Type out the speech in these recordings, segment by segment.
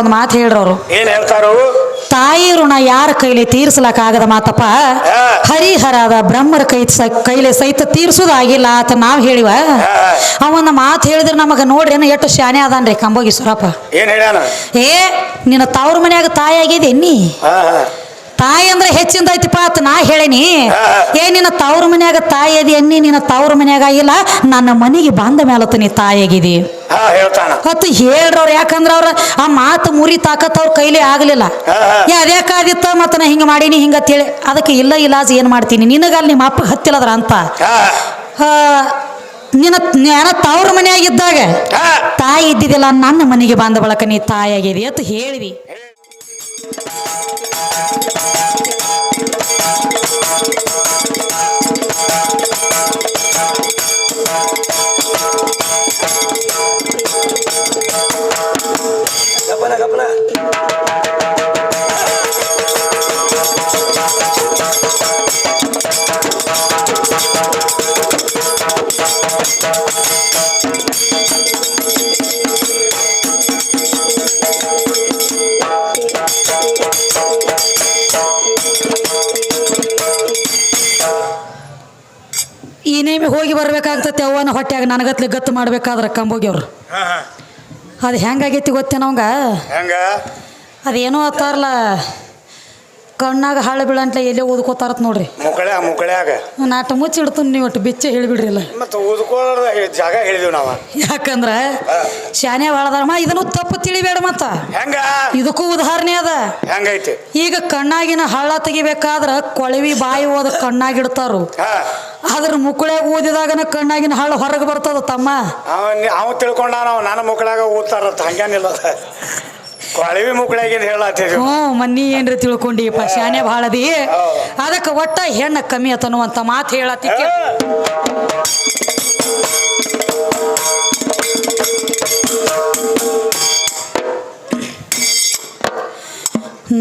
ಒಂದು ಮಾತು ಹೇಳ್ರವ್ರು. ಏನ್ ಹೇಳ್ತಾರು ತಾಯಿ ಋಣ ಯಾರ ಕೈಲಿ ತೀರ್ಸಲಾಕಾಗದ ಮಾತಪ್ಪ? ಹರಿಹರ ಹರಿಹರದ ಬ್ರಹ್ಮರ ಕೈ ಕೈಲಿ ಸಹಿತ ತೀರ್ಸುದಾಗಿಲ್ಲ ಅಂತ ನಾವ್ ಹೇಳಿವ. ಅವನ ಅವನ್ನ ಮಾತು ಹೇಳಿದ್ರೆ ನಮಗ ನೋಡ್ರಿ ಏನ ಎಷ್ಟು ಶಾನೆ ಅದಾನ್ರಿ ಕಂಬೋಗಿ ಸುರಪ್ಪ. ಏನ್ ಹೇಳ್ಯಾನ? ಏ ನಿನ್ನ ತವ್ರ ಮನ್ಯಾಗ ತಾಯಿ ಆಗಿದೆ ನೀ? ಹಾ, ಹಾ. ತಾಯಿ ಅಂದ್ರೆ ಹೆಚ್ಚಿಂದ ಐತಿಪ್ಪ ಅಂತ ನಾ ಹೇಳೇನಿ. ಏ ನಿನ್ನ ತವ್ರ ಮನ್ಯಾಗ ತಾಯಿ ಅದಿ ಎನ್ನಿ ನಿನ್ನ ತವ್ರ ಮನ್ಯಾಗ ಆಗಿಲ್ಲ. ನನ್ನ ಮನೆಗೆ ಬಂದ ಮೇಲತ್ತ ನೀ ತಾಯಿ ಆಗಿದಿ. ಹಾ ಹೇಳ್ತಾನ. ಹೊತ್ತು ಹೇಳ್ರವ್ರು ಯಾಕಂದ್ರ ಅವ್ರ ಆ ಮಾತು ಮುರಿ ತಾಕತ್ ಅವ್ರ ಕೈಲಿ ಆಗ್ಲಿಲ್ಲ. ಅದ್ಯಾಕಾದಿತ್ತ ಮತ್ತ ನಾ ಹಿಂಗ ಮಾಡೀನಿ ಹಿಂಗ ಅಂತೇಳಿ ಅದಕ್ಕೆ ಇಲ್ಲ ಇಲಾಜ್ ಏನ್ ಮಾಡ್ತೀನಿ? ನಿನಗಲ್ಲಿ ನಿಮ್ಮ ಅಪ್ಪ ಹತ್ತಿಲ್ಲದ್ರ ಅಂತ? ನಿನ್ನ ಜ್ಞಾನ ತವ್ರ ಮನೆಯಾಗಿದ್ದಾಗ. ತಾಯಿ ಇದ್ದಿದ್ದಿಲ್ಲ ನನ್ನ ಮನೆಗೆ ಬಂದ ಬಳಕ ನೀ ತಾಯಿ ಆಗಿದಿ ಅಂತ ಹೇಳಿದಿ? ಗಪ್ಪನ, ಗಪನ ಈ ನೇಮಿ ಹೋಗಿ ಬರ್ಬೇಕಾಗ್ತತೆ ಅವನ ಹೊಟ್ಯಾಗ ನನಗತ್ಲೆ ಗತ್ತು ಮಾಡ್ಬೇಕಾದ್ರೆ ಕಂಬೋಗಿ ಅವ್ರು. ಅದು ಹೆಂಗಾಗೈತಿ ಗೊತ್ತೇನ ಅವಂಗ? ಹೆಂಗ? ಅದೇನೋ ಅತ್ತಾರಲ್ಲ ಕಣ್ಣಾಗ ಹಳ್ಳ ಬೀಳಂಟ್ಲೆ ಎಲ್ಲೇ ಓದ್ಕೋತಾರತ್ ನೋಡ್ರಿ. ಮುಕಳ್ಯಾಗ ನಾಟ ಮುಚ್ಚಿ ಇಡ್ತೀನಿ ನೀವು ಒಟ್ಟು ಬಿಚ್ಚೆ ಹೇಳಿಬಿಡ್ರಿಲ್ಲ ಮತ್ತೆ ಜಾಗ ಹೇಳಿದೀವಿ ನಾವು. ಯಾಕಂದ್ರ ಶಾನೆ ಬಾಳದಾರಮ್ಮ ಇದನ್ನು ತಪ್ಪು ತಿಳಿಬೇಡ ಮತ್ತ. ಹೆಂಗ? ಇದಕ್ಕೂ ಉದಾಹರಣೆ ಅದ. ಹೆಂಗೈತಿ? ಈಗ ಕಣ್ಣಾಗಿನ ಹಳ್ಳ ತೆಗಿಬೇಕಾದ್ರ ಕೊಳವಿ ಬಾಯಿ ಓದ ಕಣ್ಣಾಗಿಡ್ತಾರು. ಅದ್ರ ಮುಕ್ಕಳ್ಯಾಗ ಊದಿದಾಗನ ಕಣ್ಣಾಗಿನ ಹಾಳು ಹೊರಗೆ ಬರ್ತದ ತಮ್ಮ? ಅವ ತಿಳ್ಕೊಂಡ ನಾವು ನನ್ನ ಮುಕ್ಕಳಾಗ ಓದ್ತಾರ ಹಂಗೇನಿಲ್ಲ. ಕೊಳವಿ ಮುಕ್ಕಳಾಗಿನ ಹೇಳತ್ತೀವಿ ಹ್ಞೂ ಮನ್ನಿ ಏನ್ರಿ ತಿಳ್ಕೊಂಡಿಪ್ಪ ಶಾನೆ ಭಾಳದಿ. ಅದಕ್ಕೆ ಒಟ್ಟ ಹೆಣ್ಣ ಕಮ್ಮಿ ಅತನ್ನುವಂತ ಮಾತು ಹೇಳತ್ತಿ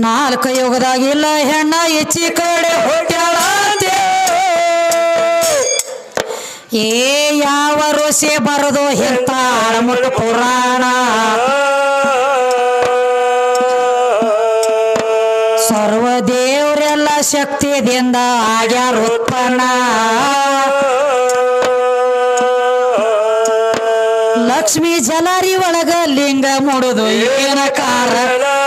ನಾಲ್ಕು ಯೋಗದಾಗಿಲ್ಲ ಹೆಣ್ಣ ಹೆಚ್ಚಿ ಕಡೆ ಹೊಟ್ಯಾಳಂತೆ ಏ ಯಾವ ಋಷಿ ಬರದು ಎಂತ ಮುಟ್ಟ ಪುರಾಣ? ಸರ್ವ ದೇವರೆಲ್ಲ ಶಕ್ತಿದಿಂದ ಆಗ್ಯಾರ ಉತ್ಪನ್ನ. ಲಕ್ಷ್ಮಿ ಜಲಾರಿ ಒಳಗ ಲಿಂಗ ಮುಡುದು ಏನ ಕಾರಣ?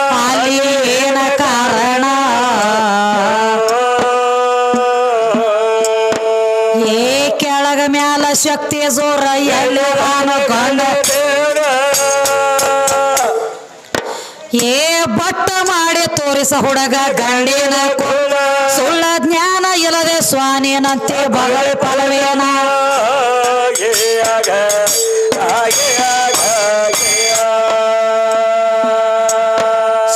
ಶಕ್ತಿ ಜೋರ ಎಲ್ಲಿ ಏ ಬಟ್ಟ ಮಾಡಿ ತೋರಿಸ ಹುಡುಗ ಗಂಡಿನ ಸುಳ್ಳ ಜ್ಞಾನ ಇಲ್ಲದೆ ಸ್ವಾನಿನಂತೆ ಬಗಳ ಪಲವೇನ.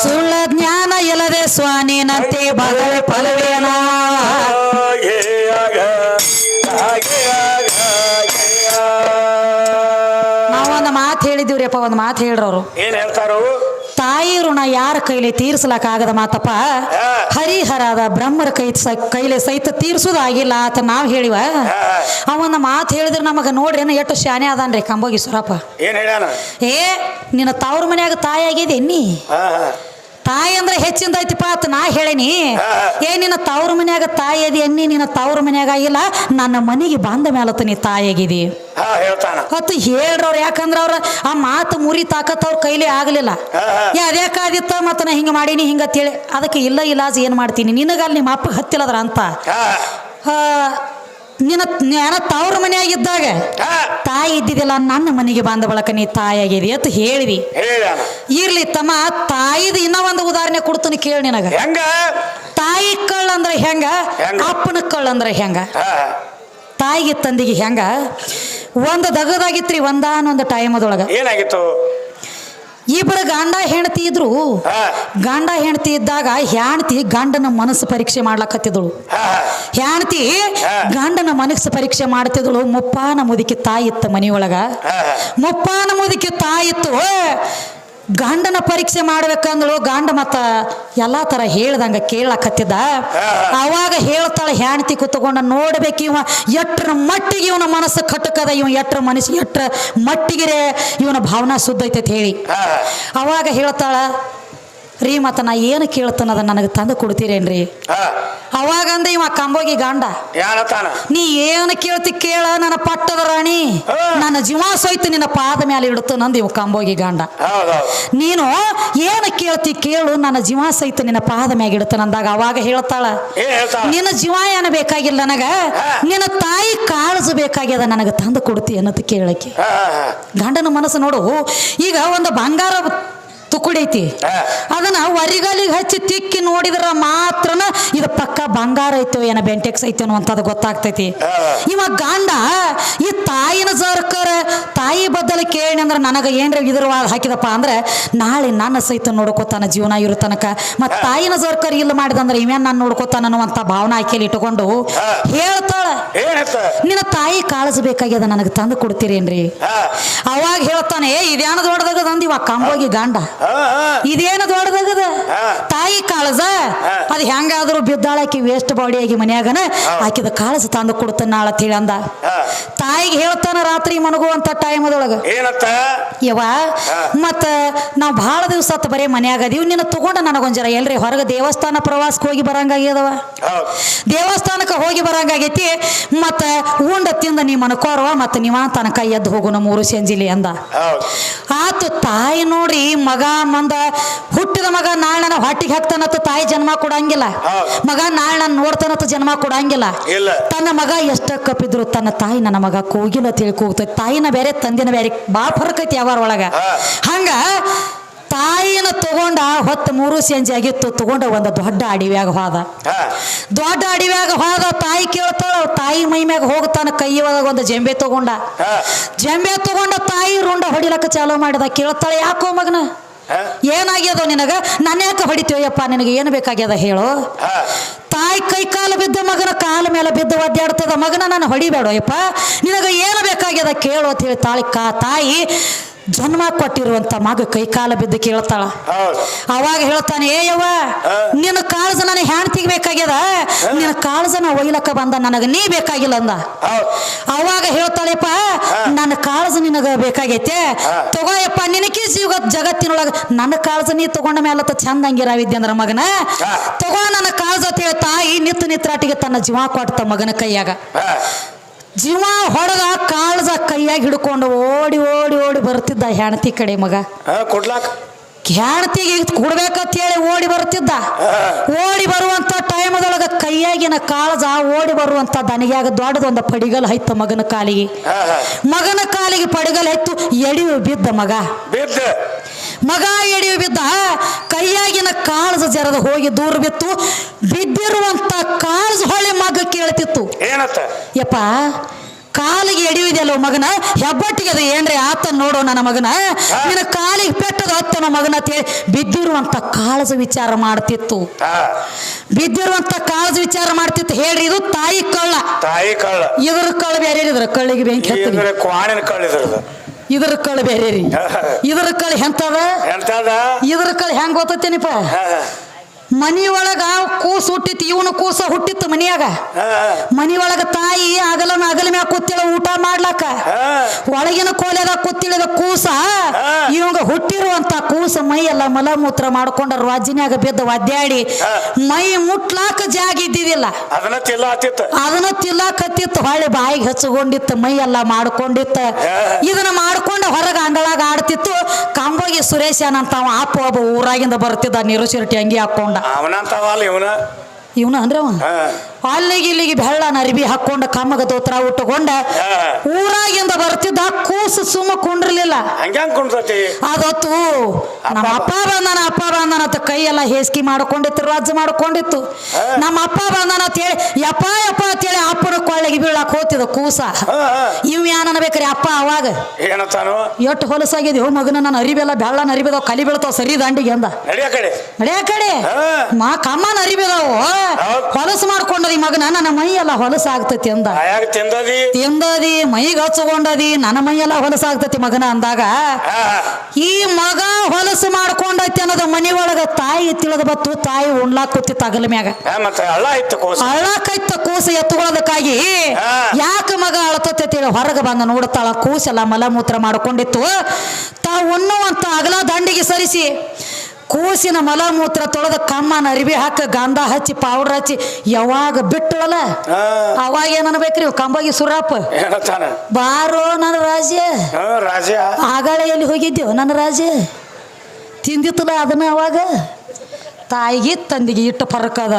ಸುಳ್ಳ ಜ್ಞಾನ ಇಲ್ಲದೆ ಸ್ವಾನಿನಂತೆ ಬಗಳ ಫಲವೇನ ಮಾತು ಒಂದ್ ಮಾತು ಹೇಳ್ರವ್ರು. ಏನ್ ಹೇಳ್ತಾರು ತಾಯಿ ಋಣ ಯಾರ ಕೈಲಿ ತೀರ್ಸಲಾಕಾಗದ ಮಾತಪ್ಪ? ಹಾ. ಹರಿಹರದ ಬ್ರಹ್ಮರ ಕೈ ಕೈಲಿ ಸಹಿತ ತೀರ್ಸುದಾಗಿಲ್ಲ ಅಂತ ನಾವ್ ಹೇಳಿವ. ಅವನ ಅವನ್ನ ಮಾತು ಹೇಳಿದ್ರೆ ನಮಗ ನೋಡ್ರಿ ಏನ ಎಷ್ಟು ಶಾನೆ ಅದಾನ್ರಿ ಕಂಬೋಗಿ ಸುರಪ್ಪ. ಏನ್ ಹೇಳ್ಯಾನ? ಏ ನಿನ್ನ ತವ್ರ ಮನ್ಯಾಗ ತಾಯಿ ಆಗಿದೆ ನೀ. ಹಾ, ಹಾ. ತಾಯಿ ಅಂದ್ರೆ ಹೆಚ್ಚಿಂದ ಐತಿಪ್ಪ ಅಂತ ನಾ ಹೇಳೇನಿ. ಏ ನಿನ್ನ ತವ್ರ ಮನ್ಯಾಗ ತಾಯಿ ಅದಿ ಎನ್ನಿ ನಿನ್ನ ತವ್ರ ಮನ್ಯಾಗ ಇಲ್ಲ ನನ್ನ ಮನೆಗೆ ಬಂದ ಮೇಲತ್ತ ನೀ ತಾಯಿ ಆಗಿದಿ. ಹಾ ಹೇಳ್ತಾನ. ಹೊತ್ತು ಹೇಳ್ರವ್ರು ಯಾಕಂದ್ರ ಅವ್ರ ಆ ಮಾತು ಮುರಿ ತಾಕತ್ ಅವ್ರ ಕೈಲಿ ಆಗ್ಲಿಲ್ಲ. ಏ ಅದ್ಯಾಕಾದಿತ್ತ ಮತ್ತ ನಾ ಹಿಂಗ ಮಾಡೀನಿ ಹಿಂಗ ಅಂತೇಳಿ ಅದಕ್ಕೆ ಇಲ್ಲ ಇಲಾಜ್ ಏನ್ ಮಾಡ್ತೀನಿ? ನಿನಗಲ್ಲಿ ನಿಮ್ಮ ಅಪ್ಪ ಹತ್ತಿಲ್ಲದ್ರ ಅಂತ. ಹಾ. ನಿನ್ನ ಜ್ಞಾನ ತವ್ರ ಮನೆಯಾಗಿದ್ದಾಗ ತಾಯಿ ಇದ್ದಿದ್ದಿಲ್ಲ ನನ್ನ ಮನೆಗೆ ಬಂದ ಬಳಕ ನೀ ತಾಯಿ ಅಂತ ಹೇಳಿದಿ. ಇರ್ಲಿ ತಮ್ಮ ತಾಯಿದ ಇನ್ನ ಒಂದು ಉದಾಹರಣೆ ಕೊಡ್ತೀನಿ ಕೇಳಿ ನಿನಗ. ಹೆಂಗ? ತಾಯಿ ಕಳ್ಳ ಅಂದ್ರೆ ಹೆಂಗ? ಹೆಂಗ? ಅಪ್ಪನ ಕಳ್ಳ ಅಂದ್ರೆ ಹೆಂಗ? ತಾಯಿಗೆ ತಂದಿಗೆ ಹೆಂಗ? ಒಂದು ದಗದಾಗಿತ್ರಿ ಒಂದಾನೊಂದು ಟೈಮ್ ಅದೊಳಗ ಏನಾಗಿತ್ತು? ಇಬ್ಬರು ಗಂಡ ಹೆಂಡತಿ ಇದ್ರು. ಗಂಡ ಹೆಂಡತಿ ಇದ್ದಾಗ ಹೆಂಡತಿ ಗಂಡನ ಮನಸ್ಸು ಪರೀಕ್ಷೆ ಮಾಡ್ಲಕತ್ತಿದಳು. ಹೆಂಡತಿ. ಗಂಡನ ಮನಸ್ಸು ಪರೀಕ್ಷೆ ಮಾಡ್ತಿದಳು. ಮುಪ್ಪಾನ ಮುದುಕಿ ತಾಯಿ ಇತ್ತ ಮನೆಯೊಳಗ. ಮುಪ್ಪಾನ ಮುದುಕಿ ತಾಯಿ ಇತ್ತು. ಗಂಡನ ಪರೀಕ್ಷೆ ಮಾಡ್ಬೇಕಂದ್ಳು ಗಂಡ ಮತ್ತ ಎಲ್ಲಾ ತರ ಹೇಳ್ದಂಗ ಕೇಳಕತ್ತಿದ್ದ. ಅವಾಗ ಹೇಳ್ತಾಳ ಹೆಣ್ತಿ ಕುತ್ಕೊಂಡ ನೋಡ್ಬೇಕು ಇವ ಎಟ್ರ ಮಟ್ಟಿಗೆ ಇವನ ಮನಸ್ಸು ಕಟ್ಟಕದ ಇವ ಎಟ್ರ ಮನಸ್ಸು ಎಟ್ರ ಮಟ್ಟಿಗೆ ಇವನ ಭಾವನಾ ಶುದ್ಧ ಐತೆ ಹೇಳಿ. ಅವಾಗ ಹೇಳ್ತಾಳ ರೀ ಮತ್ತ ನಾ ಏನು ಕೇಳ್ತಾನದ ನನಗೆ ತಂದು ಕೊಡ್ತೀರೇನ್ರಿ? ಅವಾಗಂದ ಇವ ಕಂಬೋಗಿ ಗಂಡ ನೀ ಏನು ಕೇಳ್ತಿ ಕೇಳ ನನ್ನ ಪಟ್ಟದ ರಾಣಿ ಹಾ. ನನ್ನ ಜೀವ ಸಹಿತ ನಿನ್ನ ಪಾದ ಮೇಲೆ ಇಡುತ್ತ ನಂದು ಇವು ಕಂಬೋಗಿ ಗಂಡ ನೀನು ಏನು ಕೇಳ್ತಿ ಕೇಳು ನನ್ನ ಜೀವ ಸಹಿತ ನಿನ್ನ ಪಾದ ಮ್ಯಾಗ ಇಡುತ್ತ ಅಂದಾಗ ಅವಾಗ ಹೇಳ್ತಾಳ. ನಿನ್ನ ಜೀವ ಏನ ಬೇಕಾಗಿಲ್ಲ ನನಗ? ನಿನ್ನ ತಾಯಿ ಕಾಳಜು ಬೇಕಾಗ್ಯದ ನನಗೆ ತಂದು ಕೊಡ್ತಿ ಅನ್ನೋದು ಕೇಳಕ್ಕೆ. ಗಂಡನ ಮನಸ್ಸು ನೋಡು ಈಗ ಒಂದು ಬಂಗಾರ ತುಕುಡಿ ಐತಿ ಹಾ. ಅದನ್ನ ವರಿಗಾಲಿಗೆ ಹಚ್ಚಿ ತಿಕ್ಕಿ ನೋಡಿದ್ರ ಮಾತ್ರನ ಇದು ಪಕ್ಕ ಬಂಗಾರ ಐತೋ ಏನ ಬೆಂಟೆಕ್ಸ್ ಐತೋ ಅನ್ನುವಂಥದ್ದು ಗೊತ್ತಾಗ್ತೈತಿ. ಇವ ಗಂಡ ಈ ತಾಯಿನ ಜರ್ಕರ ತಾಯಿ ಬದಲು ಕೇಳಿ ಅಂದ್ರೆ ನನಗೆ ಏನ್ರ ಇದ್ರ ಹಾಕಿದಪ್ಪ ಅಂದ್ರೆ ನಾಳೆ ನನ್ನ ಸಹಿತ ನೋಡ್ಕೋತಾನ ಜೀವನ ಇರೋ ತನಕ. ಮತ್ ತಾಯಿನ ಜರ್ಕರ್ ಇಲ್ಲ ಮಾಡಿದಂದ್ರೆ ಇವೇನ್ ನಾನು ನೋಡ್ಕೋತಾನ ಅನ್ನುವಂಥ ಭಾವನಾ ಆಕೆಯಲ್ಲಿ ಇಟ್ಕೊಂಡು ಹಾ. ಹೇಳ್ತಾಳ. ನಿನ್ನ ತಾಯಿ ಕಾಳಜಿ ಬೇಕಾಗ್ಯದ ನನಗೆ ತಂದು ಕೊಡ್ತೀರೇನ್ರಿ? ಅವಾಗ ಹೇಳ್ತಾನೆ ಇದ್ಯಾನ ದೊಡ್ಡದಾಗದ ತಂದಿವ ಇವ ಕಂಬೋಗಿ ಗಂಡ. ಇದೇನು ದೊಡ್ಡದಾಗದ. ತಾಯಿ ಕಾಳಜ? ಅದು ಹೆಂಗಾದ್ರು ಹೆಂಗಾದ್ರೂ ಬಿದ್ದಾಳಕಿ ವೇಸ್ಟ್ ಬಾಡಿ ಆಗಿ ಮನ್ಯಾಗನ ಆಕಿದ ಕಾಳಜ ತಂದು ಕೊಡ್ತಾನ ನಾಳ ತಿಳಿ ಅಂದ. ತಾಯಿಗೆ ಹೇಳ್ತಾನ ರಾತ್ರಿ ಮನಗುವಂತ ಟೈಮ್ ಅದೊಳಗ ಹಾ. ಮತ್ತ ನಾವು ಬಹಳ ದಿವಸ ಆತ ಬರೀ ಮನ್ಯಾಗ ಅದೀವ್ ನಿನ್ನ ತಗೊಂಡ ನನಗೊಂಜರ. ಜರ ಎಲ್ರಿ ಹೊರಗೆ ದೇವಸ್ಥಾನ ಪ್ರವಾಸಕ್ಕೆ ಹೋಗಿ ಬರಂಗಾಗ್ಯದವ? ದೇವಸ್ಥಾನಕ್ಕೆ ಹೋಗಿ ಬರಂಗಾಗೈತಿ ಮತ್ತ ಉಂಡ ತಿಂದ ನೀ ಮನ್ಕೋರವ ಮತ್ತ ನೀವ ತನಕ ಎದ್ದು ಹೋಗು ನಮ್ಮ ಮೂರು ಸಂಜಿಲಿ ಅಂದ. ಆತು ತಾಯಿ ನೋಡ್ರಿ ಮಗ ಮಂದ ಹುಟ್ಟಿದ ಮಗ ನಾಳೆ ನನ್ನ ಹೊಟ್ಟಿಗೆ ಹಾಕ್ತಾನತ್ತ ತಾಯಿ ಜನ್ಮ ಕೊಡಂಗಿಲ್ಲ. ಮಗ ನಾಳೆ ನನ್ನ ನೋಡ್ತಾನತ್ತ ಜನ್ಮ ಕೊಡಂಗಿಲ್ಲ. ತನ್ನ ಮಗ ಎಷ್ಟ ಕಪ್ಪಿದ್ರು ತನ್ನ ತಾಯಿ ನನ್ನ ಮಗ ಕೂಗಿಲ್ಲ ತಿಳಿ ಕೂಗ್ತೈತಿ ತಾಯಿನ ಬೇರೆ ತಂದಿನ ಬೇರೆ ಭಾಳ ಫರ್ಕ್ ಐತಿ ಯಾವಾರ ಒಳಗ. ಹಂಗ ತಾಯಿನ ತಗೊಂಡ ಹೊತ್ತು ಮೂರು ಸಂಜೆ ಆಗಿತ್ತು ತಗೊಂಡ ಒಂದು ದೊಡ್ಡ ಅಡಿವ್ಯಾಗ ಹೋದ. ದೊಡ್ಡ ಅಡಿವ್ಯಾಗ ಹೋದ ತಾಯಿ ಕೇಳ್ತಾಳ ತಾಯಿ ಮೈ ಮ್ಯಾಗ ಹೋಗ್ತಾನ ಕೈ ಒಳಗ ಒಂದು ಜಂಬೆ ತಗೊಂಡ. ಜಂಬೆ ತಗೊಂಡ ತಾಯಿ ರುಂಡ ಹೊಡಿಲಕ್ಕ ಚಾಲೂ ಮಾಡಿದ ಕೇಳ್ತಾಳೆ ಯಾಕೋ ಮಗನ? ಏನಾಗ್ಯದ ನಿನಗ? ನಾನು ಯಾಕೆ ಹೊಡಿತೀವಯ್ಯಪ್ಪ ನಿನಗೆ ಏನು ಬೇಕಾಗ್ಯದ ಹೇಳು? ತಾಯಿ ಕೈ ಕಾಲು ಬಿದ್ದ ಮಗನ ಕಾಲ ಮೇಲೆ ಬಿದ್ದು ಒದ್ದಾಡ್ತದ ಮಗನ ನಾನು ಹೊಡಿಬೇಡಯ್ಯಪ್ಪ. ನಿನಗೆ ಏನು ಬೇಕಾಗ್ಯದ ಕೇಳು ಅಂತ ಹೇಳಿ ತಾಳಿ ಕಾ ತಾಯಿ ಜನ್ಮ ಕೊಟ್ಟಿರುವಂತ ಮಗ ಕೈ ಕಾಲ ಬಿದ್ದು ಕೇಳ್ತಾಳ. ಅವಾಗ ಹೇಳ್ತಾನೆ ಏ ಯವ್ವ ನಿನ್ನ ಕಾಳಜ ನನಗೆ ಹೆಣ್ತಿಗೆ ಬೇಕಾಗ್ಯದ ನಿನ್ನ ಕಾಳಜನ ಒಯ್ಲಕ್ಕ ಬಂದ ನನಗೆ ನೀ ಬೇಕಾಗಿಲ್ಲ ಅಂದ. ಅವಾಗ ಹೇಳ್ತಾಳೆಪ್ಪ ನನ್ನ ಕಾಳಜ ನಿನಗ ಬೇಕಾಗೈತೆ. ತಗೋಯಪ್ಪ ನಿನಕಿ ಜೀವ ಜಗತ್ತಿನೊಳಗ ನನ್ನ ಕಾಳಜ ನೀ ತಗೊಂಡ ಮೇಲೆ ಚಂದ ಹಂಗಿರಾವಿದ್ದೆ ಅಂದ್ರ ಮಗನ. ತಗೋ ನನ್ನ ಕಾಳಜ ಅಂತ ಹೇಳಿ ತಾಯಿ ನಿತ್ತು ನಿತ್ರಾಟಿಗೆ ತನ್ನ ಜೀವ ಕೊಡ್ತ ಮಗನ ಕೈಯಾಗ. ಜೀವ ಹೊಡೆದ ಕಾಳದ ಕೈಯಾಗಿ ಹಿಡ್ಕೊಂಡು ಓಡಿ ಓಡಿ ಓಡಿ ಬರ್ತಿದ್ದ ಹೆಣತಿ ಕಡೆ ಮಗ. ಕೊಡ್ಲಾಕ. ಹೆಣ್ತಿಗೆ ಕೊಡ್ಬೇಕಂತ ಹೇಳಿ ಓಡಿ ಬರ್ತಿದ್ದ. ಓಡಿ ಬರುವಂತ ಟೈಮದೊಳಗ ಕೈಯಾಗಿನ ಕಾಳಜ ಓಡಿ ಬರುವಂತ ದನಿಗ್ಯಾಗ ದೊಡ್ಡದೊಂದು ಪಡಿಗಲ್ ಹೈತ ಮಗನ ಕಾಲಿಗೆ. ಮಗನ ಕಾಲಿಗೆ ಪಡಿಗಲ್ ಹೈತು ಎಡಿಯು ಬಿದ್ದ ಮಗ. ಬಿದ್ದ. ಮಗ ಎಡಿಯು ಬಿದ್ದ. ಕೈಯಾಗಿನ ಕಾಳಜ ಜರದ ಹೋಗಿ ದೂರ ಬಿತ್ತು. ಬಿದ್ದಿರುವಂತ ಕಾಳಜ ಹೊಳೆ ಮಗ ಕೇಳ್ತಿತ್ತು ಏನತ್ತ ಯಪ್ಪ ಕಾಲಿಗೆ ಎಡಿಯುವುದಲ್ಲ ಮಗನ? ಹೆಬ್ಬಟ್ಟಿಗೆ ಅದು ಏನ್ರಿ? ಆತ ನೋಡೋ ನನ್ನ ಮಗನ. ನಿನ್ನ ಕಾಲಿಗೆ ಪೆಟ್ಟದ ಹತ್ತನ ಮಗನ ಅಂತ ಹೇಳಿ ಬಿದ್ದಿರುವಂತ ಕಾಳಜ ವಿಚಾರ ಮಾಡ್ತಿತ್ತು. ಬಿದ್ದಿರುವಂತ ಕಾಳಜ ವಿಚಾರ ಮಾಡ್ತಿತ್ತು. ಹೇಳ್ರಿ ಇದು ತಾಯಿ ಕಳ್ಳ. ತಾಯಿ ಕಳ್ಳ. ಇದ್ರ ಕಳ್ಳ ಬೇರೆ ಇದ್ರ ಕಳ್ಳಿಗೆ ಬೆಂಕಿ ಕ್ವಾಣಿನ ಕಳ್ಳ ಇದ್ರ ಇದ್ರ ಕಳ್ಳ ಬೇರೆ ರೀ. ಇದ್ರ ಕಳ್ಳ ಹೆಂತದ ಎಂತದ? ಇದ್ರ ಕಳ್ಳ ಹೆಂಗ್ ಗೊತ್ತೇನಿಪ್ಪ ಹಾ ಮನಿ ಒಳಗ ಕೂಸು ಹುಟ್ಟಿತ್ತು ಇವನು ಕೂಸ ಹುಟ್ಟಿತ್ತು ಮನಿಯಾಗ. ಮನಿಯೊಳಗ ಮನಿ ಒಳಗ ತಾಯಿ ಅಗಲ ಅಗಲ ಮ್ಯಾಗ ಕೂತಿಳ ಊಟ ಮಾಡ್ಲಾಕ. ಒಳಗಿನ ಕೋಲೆದ ಕೂತಿಳಿದ ಕೂಸ. ಇವಂಗ ಹುಟ್ಟಿರುವಂತ ಕೂಸ ಮೈ ಎಲ್ಲ ಮಲಮೂತ್ರ ಮಾಡ್ಕೊಂಡ ರಾಜಿನ್ಯಾಗ ಬಿದ್ದ ಒದ್ದಾಡಿ ಮೈ ಮುಟ್ಲಾಕ ಜಾಗ ಇದ್ದಿದಿಲ್ಲ ಅದನ್ನ ತಿಲ್ಲಾಕ ಹತ್ತಿತ್ತು ಹೊಳೆ ಬಾಯಿಗೆ ಹಚ್ಕೊಂಡಿತ್ತು ಮೈ ಎಲ್ಲ ಮಾಡ್ಕೊಂಡಿತ್ತು. ಇದನ್ನ ಮಾಡ್ಕೊಂಡ ಹೊರಗ ಅಂಗಳಾಗ ಆಡ್ತಿತ್ತು. ಕಂಬೋಗಿ ಸುರೇಶ್ ಏನಂತ ಅವ ಅಪ್ಪ ಒಬ್ಬ ಊರಾಗಿಂದ ಬರ್ತಿದ್ದ ನೀರು ಚಿರಟಿ ಅಂಗಿ ಹಾಕೊಂಡ. ಅವನಂತವಲ್ಲ ಇವನ? ಇವನ ಅಂದ್ರವ? ಅವ ಅಲ್ಲಿಗೆ ಇಲ್ಲಿಗೆ ಬೆಳ್ಳನ ಅರಿಬಿ ಹಾಕೊಂಡ ಕಮ್ಮಗ ದೋತ್ರ ಉಟ್ಟುಕೊಂಡ ಊರಾಗಿಂದ ಬರ್ತಿದ್ದ ಕೂಸು ಸುಮ್ಮ ಕುಂಡ್ರಲಿಲ್ಲ. ಹಂಗ್ಯಾಂಗ್ ಅದೊತ್ತು ನಮ್ಮ ಅಪ್ಪ. ಬಂದನ ಅಪ್ಪ ಬಂದನ ಅಂತ ಕೈ ಎಲ್ಲ ಹೇಸಿಗೆ ಮಾಡ್ಕೊಂಡಿತ್ತು ರಾಜ್ಯ ಮಾಡ್ಕೊಂಡಿತ್ತು. ನಮ್ಮ ಅಪ್ಪ ಬಂದನ ಅಂತ ಹೇಳಿ ಯಪ್ಪ ಯಪ್ಪ ಅಂತ ಹೇಳಿ ಅಪ್ಪನ ಕೊಳ್ಳಿಗೆ ಬೀಳಕ್ ಹೋತಿದ ಕೂಸ. ಇವ್ ಯಾನ್ ಅನ್ಬೇಕ್ರಿ ಅಪ್ಪ ಅವಾಗ? ಏನತ್ತಾನು ಎಷ್ಟು ಹೊಲಸಾಗಿದೆ ಹೋ ಮಗನ ನಾನು ಅರಿಬೆಲ್ಲ ಬೆಳ್ಳನ ಅರಿಬಿದಾವ್ ಕಲಿ ಬೀಳ್ತಾವ ಸರಿ ದಂಡಿಗೆ ಅಂದ ನಡೆಯ ಕಡೆ? ಮಾ ಕಮ್ಮನ ಅರಿಬಿದಾವ ಹೊಲಸು ಮಾಡ್ಕೊಂಡ ಹಚ್ಕೊಂಡದಿ ಮಗನ ನನ್ನ ಮೈ ಎಲ್ಲ ಹೊಲಸಾಗ್ತತಿ ಅಂದ. ತಿಂದದಿ? ಮೈಗೆ ಹಚ್ಕೊಂಡದಿ ನನ್ನ ಮೈ ಎಲ್ಲ ಹೊಲಸಾಗ್ತತಿ ಮಗನ ಅಂದಾಗ ಈ ಮಗ ಹೊಲಸು ಮಾಡ್ಕೊಂಡೈತಿ ಅನ್ನೋದು ಮನಿ ಒಳಗ ತಾಯಿ ತಿಳಿದ ಬತ್ತು ತಾಯಿ ಉಣ್ಲಾಕ್ ಕೂತಿ ತಗಲ ಮ್ಯಾಗ. ಇತ್ತು ಕೋಸ. ಅಳಕೈತ ಕೂಸು ಎತ್ತುಕೊಳ್ಳೋದಕ್ಕಾಗಿ. ಯಾಕೆ ಮಗ ಅಳತತ್ತೇಳಿ ಹೊರಗೆ ಬಂದ ನೋಡ್ತಾಳ ಕೂಸೆಲ್ಲ ಮಲಮೂತ್ರ ಮಾಡ್ಕೊಂಡಿತ್ತು. ತಾ ಉಣ್ಣುವಂತ ಅಗಲ ದಂಡಿಗೆ ಸರಿಸಿ ಕೂಸಿನ ಮಲಮೂತ್ರ ತೊಳೆದ ಕಮ್ಮನ ಅರಿವಿ ಹಾಕ ಗಂಧ ಹಚ್ಚಿ ಪೌಡರ್ ಹಚ್ಚಿ ಯಾವಾಗ ಬಿಟ್ಟಳಲ್ಲ? ಅವಾಗ ಏನ್ ಅನ್ಬೇಕ್ರಿ ಕಂಬಗಿ ಸುರಪ್ಪ ಬಾರೋ ನನ್ನ ರಾಜ ಆಗಾಳೆ ಎಲ್ಲಿ ಹೋಗಿದ್ದೆವು ನನ್ನ ರಾಜ ತಿಂದಿತ್ತಲ್ಲ ಅದನ್ನ ಅವಾಗ? ತಾಯಿಗೆ ತಂದಿಗೆ ಇಟ್ಟು ಫರಕ್ ಅದ.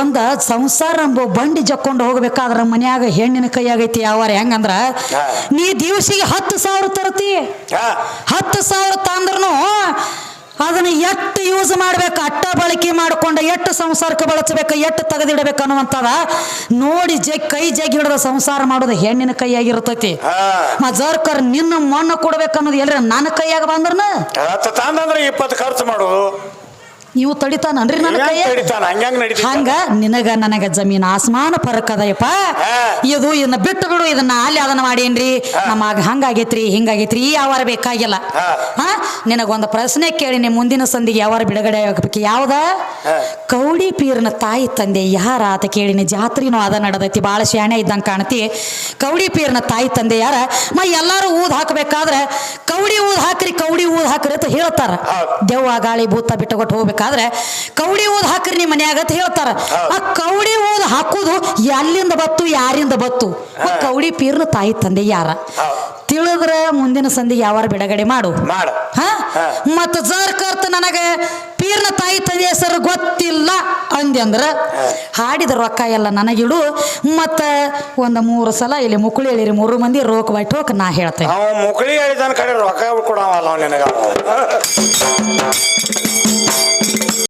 ಒಂದ ಸಂಸಾರ ಎಂಬ ಬಂಡಿ ಜಕ್ಕೊಂಡು ಹೋಗ್ಬೇಕಾದ್ರ ಮನ್ಯಾಗ ಹೆಣ್ಣಿನ ಕೈಯಾಗೈತಿ ಯಾವಾರ? ಹೆಂಗಂದ್ರ. ನೀ ದಿವಸಿಗೆ ಹತ್ತು ಸಾವಿರ ತರ್ತಿ. ಹತ್ತು ಸಾವಿರ ತಂದ್ರೂ ಅದನ್ನ ಎಷ್ಟು ಯೂಸ್ ಮಾಡ್ಬೇಕು ಅಟ್ಟ ಬಳಕೆ ಮಾಡಿಕೊಂಡು ಎಷ್ಟು ಸಂಸಾರಕ್ಕೆ ಬಳಸಬೇಕು ಎಷ್ಟು ತೆಗೆದಿಡಬೇಕು ಅನ್ನುವಂಥದ ನೋಡಿ ಜಗ್ ಕೈ ಜಗ್ಗಿ ಹಿಡಿದ ಸಂಸಾರ ಮಾಡೋದು ಹೆಣ್ಣಿನ ಕೈಯಾಗಿರ್ತೈತಿ ಹಾ. ಮಜಾರ್ಕರ್ ನಿನ್ನ ಮಣ್ಣು ಕೊಡ್ಬೇಕನ್ನೋದು ಎಲ್ರ ನನ್ನ ಕೈಯಾಗ ತಂದಂದ್ರೆ ಇಪ್ಪತ್ತು ಖರ್ಚು ಮಾಡೋದು. ನೀವು ತಡಿತಾನನ್ರಿ ನನ್ನ ಕೈ ತಡಿತಾನ? ಹಂಗಂಗ್ ನಡೀತಿ ಹಂಗ? ನಿನಗ ನನಗ ಜಮೀನ್ ಆಸ್ಮಾನ ಫರಕ್ ಅದಯಪ್ಪ ಇದು ಇದನ್ನ ಬಿಟ್ಟು ಬಿಡು ಇದನ್ನ ಅಲ್ಲಿ ಅದನ್ನ ಮಾಡೇನ್ರಿ? ನಮಗ ಹಂಗಾಗೈತ್ರಿ ಹಿಂಗಾಗೈತ್ರಿ ಈ ಯಾವಾರ ಬೇಕಾಗಿಲ್ಲ. ಹಾ. ನಿನಗೊಂದು ಪ್ರಶ್ನೆ ಕೇಳಿ ನಿಮ್ಮ ಮುಂದಿನ ಸಂದಿಗೆ ಯಾವಾರ ಬಿಡುಗಡೆ ಆಗಬೇಕು? ಯಾವ್ದ? ಹಾ. ಕೌಡಿ ಪೀರ್ನ ತಾಯಿ ತಂದೆ ಯಾರ ಆತ ಕೇಳಿನ ಜಾತ್ರಿನೂ ಅದ ನಡೆದೈತಿ. ಭಾಳ ಶಾಣೆ ಇದ್ದಂಗೆ ಕಾಣ್ತಿ. ಕೌಡಿ ಪೀರ್ನ ತಾಯಿ ತಂದೆ ಯಾರ? ಮೈ ಎಲ್ಲರೂ ಊದ್ ಹಾಕಬೇಕಾದ್ರೆ ಕೌಡಿ ಊದ್ ಹಾಕ್ರಿ ಕೌಡಿ ಊದ್ ಹಾಕ್ರಿ ಅಂತ ಹೇಳ್ತಾರ. ದೆವ್ವ ಗಾಳಿ ಭೂತ ಬಿಟ್ಟುಕೊಟ್ಟು ಹೋಗ್ಬೇಕಾದ್ರೆ ಕೌಡಿ ಊದ್ ಹಾಕ್ರಿ ನಿಮ್ಮ ಮನ್ಯಾಗ ಅಂತ ಹೇಳ್ತಾರ. ಆ ಕೌಡಿ ಊದ್ ಹಾಕುದು ಎಲ್ಲಿಂದ ಬತ್ತು ಯಾರಿಂದ ಬತ್ತು? ಕೌಡಿ ಪೀರ್ನ ತಾಯಿ ತಂದೆ ಯಾರ. ತಿಳಿದ್ರೆ ಮುಂದಿನ ಸಂದಿಗೆ ಯಾವಾರ ಬಿಡುಗಡೆ ಮಾಡು. ಮಾಡು. ಹಾ? ಮತ್ತ ಜರ್ ಜರ್ಕರ್ತ ನನಗೆ ಪೀರ್ನ ತಾಯಿ ತಂದೆ ಹೆಸರು ಗೊತ್ತಿಲ್ಲ ಅಂದೆ ಅಂದ್ರ ಹಾಡಿದ ರೊಕ್ಕ ಎಲ್ಲ ನನಗಿಡು. ಮತ್ತ ಒಂದು ಮೂರು ಸಲ ಇಲ್ಲಿ ಮುಕುಳಿ ಹೇಳಿರಿ ಮೂರು ಮಂದಿ ರೋಕ್ ಬೈ ಟೋಕ್ ನಾ ಹೇಳ್ತೇನೆ. ಅವ ಮುಕ್ಳಿ ಹೇಳಿದನ್ ಕಡೆ ರೊಕ್ಕ ಕೊಡವಲ್ಲ ನಿನಗ